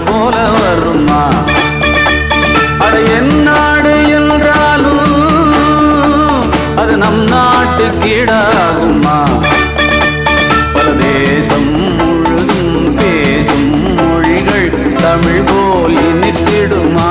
போல வருமா? அட என் நாடு என்றாலும் அது நம் நாட்டு கீடாகுமா பல தேசம் முழுதும் பேசும் மொழிகள் தமிழ் போல் இனித்திடுமா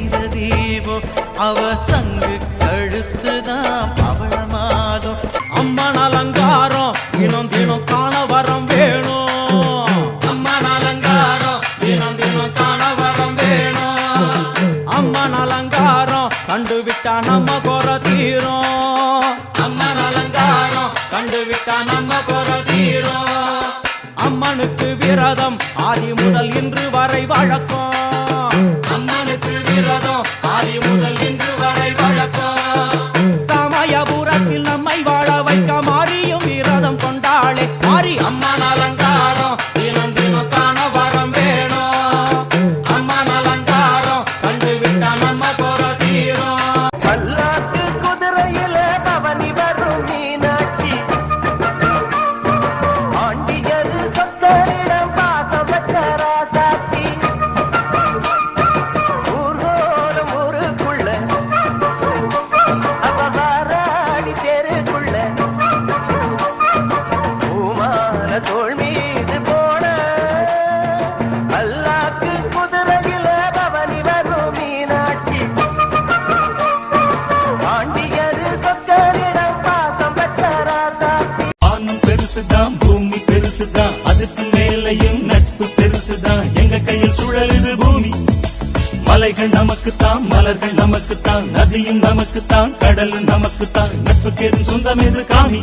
வீரதீபம் அவ சங்கு கழுத்துதான் பவளமாகும் அம்மன் அலங்காரம் தினம் தினம் காண வரம் வேணும். அம்மன் அலங்காரம் தினம் தினம் காண வரம் வேணும். அம்மன் அலங்காரம் கண்டு விட்டா நம்ம குற தீரும். அம்மன் அலங்காரம் கண்டு விட்டா நம்ம குற தீரும். அம்மனுக்கு விரதம் ஆதி முதல் இன்று வரை வழக்கம். அம்மனுக்கு விரதம் I'm gonna. மீது போன பல்லாக்கு குதிரையில பவனி வரும் மீனாட்சி. பாண்டியர் சொக்கரிடம் பாசம் பச்சராசாத்தி ஆணும் பெருசுதான் பூமி பெருசுதான். அதுக்கு மேலையும் நட்பு பெருசுதான். எங்க கையில் சுழலுது பூமி? மலைகள் நமக்குத்தான் மலர்கள் நதியும் நமக்குத்தான் கடலும் நமக்குத்தான். நட்புக்கேதும் சொந்தம் எது காமி